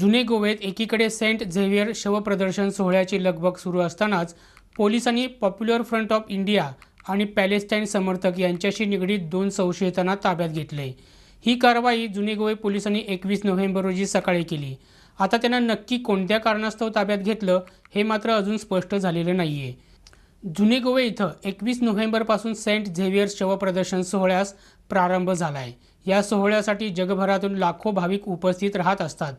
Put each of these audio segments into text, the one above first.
जुने गोव्यात एकीकडे सेंट झेवियर शवप्रदर्शन सोहळ्याची लगबग सुरू असतानाच पोलिसांनी पॉप्युलर फ्रंट ऑफ इंडिया आणि पॅलेस्टाईन समर्थक यांच्याशी निगडीत दोन संशयितांना ताब्यात घेतले. ही कारवाई जुने गोवे पोलिसांनी एकवीस नोव्हेंबर रोजी सकाळी केली. आता त्यांना नक्की कोणत्या कारणास्तव ताब्यात घेतलं हे मात्र अजून स्पष्ट झालेलं नाही आहे जुने गोवे इथं एकवीस नोव्हेंबरपासून सेंट झेवियर शवप्रदर्शन सोहळ्यास प्रारंभ झाला आहे या सोहळ्यासाठी जगभरातून लाखो भाविक उपस्थित राहत असतात.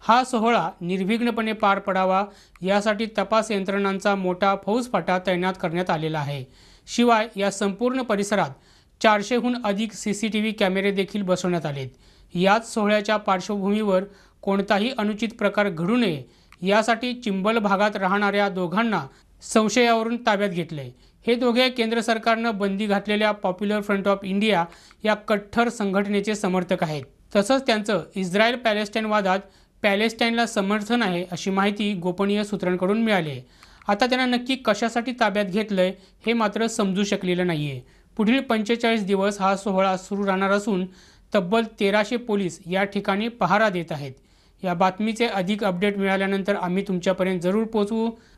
हा सोहळा निर्विघ्नपणे पार पडावा यासाठी तपास यंत्रणांचा मोठा फौजफाटा तैनात करण्यात आलेला आहे. शिवाय या संपूर्ण परिसरात चारशेहून अधिक सी सी टी व्ही कॅमेरे देखील बसवण्यात आलेत. याच सोहळ्याच्या पार्श्वभूमीवर कोणताही अनुचित प्रकार घडू नये यासाठी चिंबल भागात राहणाऱ्या दोघांना संशयावरून ताब्यात घेतले. हे दोघे केंद्र सरकारनं बंदी घातलेल्या पॉप्युलर फ्रंट ऑफ इंडिया या कट्टर संघटनेचे समर्थक आहेत. तसंच त्यांचं इस्रायल पॅलेस्टाईन वादात पॅलेस्टाईनला समर्थन आहे अशी माहिती गोपनीय सूत्रांकडून मिळाली आहे. आता त्यांना नक्की कशासाठी ताब्यात घेतलंय हे मात्र समजू शकलेलं नाही आहे पुढील पंचेचाळीस दिवस हा सोहळा सुरू राहणार असून तब्बल तेराशे पोलीस या ठिकाणी पहारा देत आहेत. या बातमीचे अधिक अपडेट मिळाल्यानंतर आम्ही तुमच्यापर्यंत जरूर पोहोचवू